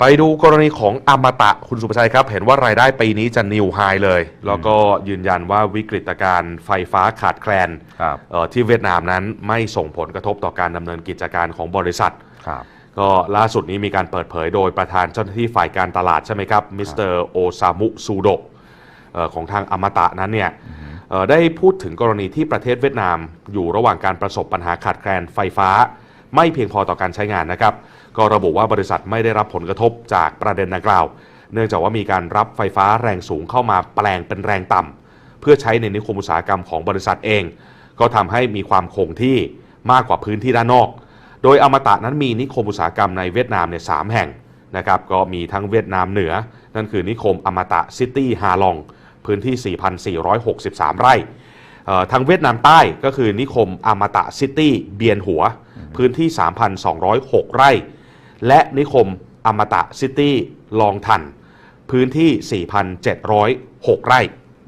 ไปดูกรณีของอมตะคุณสุภชัยครับ เห็นว่ารายได้ปีนี้จะนิวไฮเลย แล้วก็ยืนยันว่าวิกฤตการณ์ไฟฟ้าขาดแคลนครับเอ่อที่เวียดนามนั้นไม่ส่งผลกระทบต่อการดำเนินกิจการของบริษัทครับก็ล่าสุดนี้มีการเปิดเผยโดยประธานเจ้าหน้าที่ฝ่ายการตลาดใช่ไหมครับมิสเตอร์โอซามุซูโดะเอ่อของทางอมตะนั้นเนี่ยเอ่อได้พูดถึงกรณีที่ประเทศเวียดนาม อยู่ระหว่างการประสบปัญหาขาดแคลนไฟฟ้า ไม่เพียงพอต่อการใช้งานนะครับ ก็ระบุว่าบริษัทไม่ได้รับผลกระทบจากประเด็นดังกล่าว เนื่องจากว่ามีการรับไฟฟ้าแรงสูงเข้ามาแปลงเป็นแรงต่ำเพื่อใช้ในนิคมอุตสาหกรรมของบริษัทเอง ก็ทำให้มีความคงที่มากกว่าพื้นที่ด้านนอก โดยอมตะนั้นมีนิคมอุตสาหกรรมในเวียดนามเนี่ยสามแห่งนะครับก็มีทั้งเวียดนามเหนือ นั่นคือนิคมอมตะซิตี้ฮาลองพื้นที่ 4,463 ไร่เอ่อทางเวียดนามใต้ก็คือนิคมอมตะซิตี้เบียนหัว พื้นที่ 3,206 ไร่ และนิคมอมตะซิตี้ลองทัน พื้นที่ 4,706 ไร่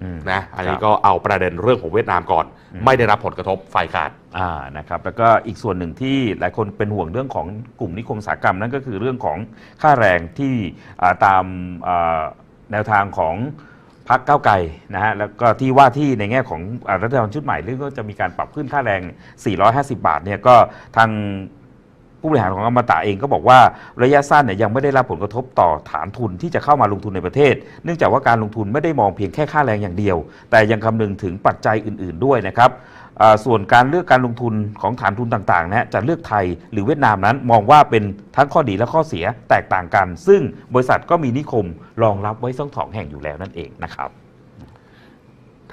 อืมนะอันนี้ครับก็เอาประเด็นเรื่องของเวียดนามก่อน ไม่ได้รับผลกระทบไฟขาดอ่านะครับแล้วก็อีกส่วนหนึ่งที่หลายคนเป็นห่วงเรื่องของกลุ่มนิคมอุตสาหกรรม นั่นก็คือเรื่องของค่าแรงที่อ่าตามอ่าแนวทางของ พักเก้าไกลนะฮะแล้วก็ที่ว่าที่ในแง่ของอรัฐบาลชุดใหม่เรื่องก็จะมีการปรับขึ้นค่าแรง 450 บาทเนี่ยก็ทางผู้บริหารของอมตะเองก็บอกว่าระยะสั้นเนี่ยยังไม่ได้รับผลกระทบต่อฐานทุนที่จะเข้ามาลงทุนในประเทศ เนื่องจากว่าการลงทุนไม่ได้มองเพียงแค่ค่าแรงอย่างเดียว แต่ยังคำนึงถึงปัจจัยอื่น ๆด้วยนะครับ ส่วนการเลือกการลงทุนของฐานทุนต่างๆนะจะเลือกไทยหรือเวียดนามนั้นมองว่าเป็นทั้งข้อดีและข้อเสียแตกต่างกัน ซึ่งบริษัทก็มีนิคมรองรับไว้ทั้งสองแห่งอยู่แล้วนั่นเองนะครับ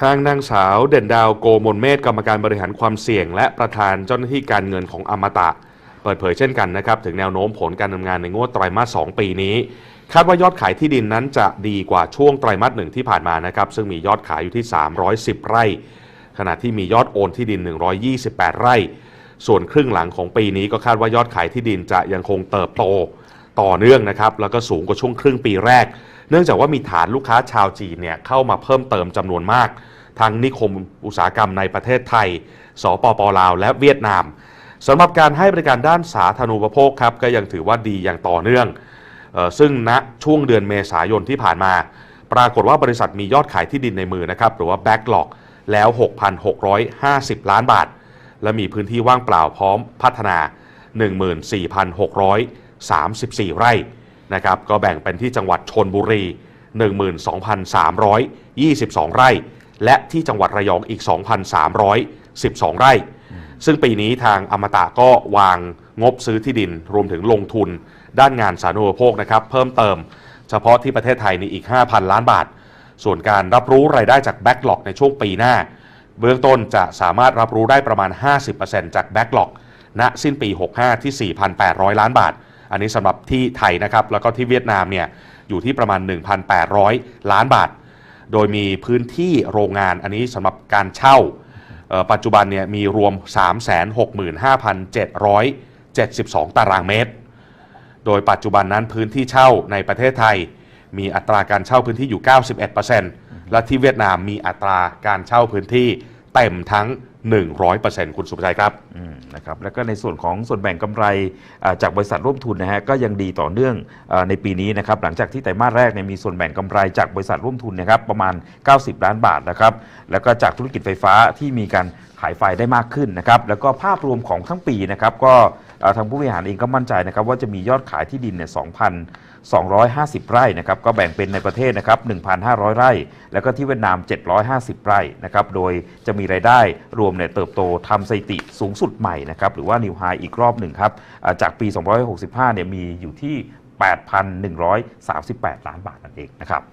ทางนางสาวเด่นดาวโกมลเมธกรรมการบริหารความเสี่ยง และประธานเจ้าหน้าที่การเงินของอมตะ เปิดเผยเช่นกันนะครับ ถึงแนวโน้มผลการดำเนินงานในงวดไตรมาส 2 ปีนี้ คาดว่ายอดขายที่ดินนั้นจะดีกว่าช่วงไตรมาสหนึ่งที่ผ่านมานะครับ ซึ่งมียอดขายอยู่ที่ 310 ไร่ ขณะที่มียอดโอนที่ดิน 128 ไร่ ส่วนครึ่งหลังของปีนี้ก็คาดว่ายอดขายที่ดินจะยังคงเติบโตต่อเนื่องนะครับ แล้วก็สูงกว่าช่วงครึ่งปีแรก เนื่องจากว่ามีฐานลูกค้าชาวจีนเนี่ยเข้ามาเพิ่มเติมจำนวนมาก ทั้งนิคมอุตสาหกรรมในประเทศไทย สปปลาว และเวียดนามสำหรับการให้บริการด้านสาธารณูปโภคครับก็ยังถือว่าดีอย่างต่อเนื่องออซึ่งณช่วงเดือนเมษายนที่ผ่านมา ปรากฏว่าบริษัทมียอดขายที่ดินในมือนะครับหรือว่า Backlog แล้ว 6,650 ล้านบาท และมีพื้นที่ว่างเปล่าพร้อมพัฒนา 14,634 ไร่นะครับก็แบ่งเป็นที่จังหวัดชนบุรี 12,322 ไร่ และที่จังหวัดระยองอีก 2,312 ไร่ ซึ่งปีนี้ทางอมตะก็วางงบซื้อที่ดินรวมถึงลงทุนด้านงานสาธารณูปโภคนะครับ เพิ่มเติมเฉพาะที่ประเทศไทยนี่อีก 5,000 ล้านบาท ส่วนการรับรู้รายได้จากแบ็กหลอกในช่วงปีหน้า เบื้องต้นจะสามารถรับรู้ได้ประมาณ 50%จากแบ็กหลอกณสิ้นปี 65 ที่ 4,800 ล้านบาท อันนี้สำหรับที่ไทยนะครับ แล้วก็ที่เวียดนามเนี่ยอยู่ที่ประมาณ 1,800 ล้านบาท โดยมีพื้นที่โรงงานอันนี้สำหรับการเช่า ปัจจุบันเนี่ยมีรวม 365,772 ตารางเมตร โดยปัจจุบันนั้นพื้นที่เช่าในประเทศไทย มีอัตราการเช่าพื้นที่อยู่ 91%และที่เวียดนามมีอัตราการเช่าพื้นที่เต็มทั้ง 100%คุณสุภชัยครับอืมนะครับแล้วก็ในส่วนของส่วนแบ่งกำไรอ่าจากบริษัทร่วมทุนนะฮะก็ยังดีต่อเนื่องอาในปีนี้นะครับหลังจากที่ไตรมาสแรกเนี่ยมีส่วนแบ่งกำไรจากบริษัทร่วมทุนนะครับประมาณ 90 ล้านบาทนะครับแล้วก็จากธุรกิจไฟฟ้าที่มีการขายไฟได้มากขึ้นนะครับแล้วก็ภาพรวมของทั้งปีนะครับก็อ่าทางผู้บริหารเองก็มั่นใจนะครับว่าจะมียอดขายที่ดินเนี่ย 250 ไร่นะครับก็แบ่งเป็นในประเทศนะครับ 1,500 ไร่ แล้วก็ที่เวียดนาม 750 ไร่นะครับโดยจะมีรายได้รวมเนี่ยเติบโตทำสถิติสูงสุดใหม่นะครับหรือว่านิวไฮอีกรอบหนึ่งครับจากปี 2565 เนี่ยมีอยู่ที่ 8,138 ล้านบาทนั่นเองนะครับ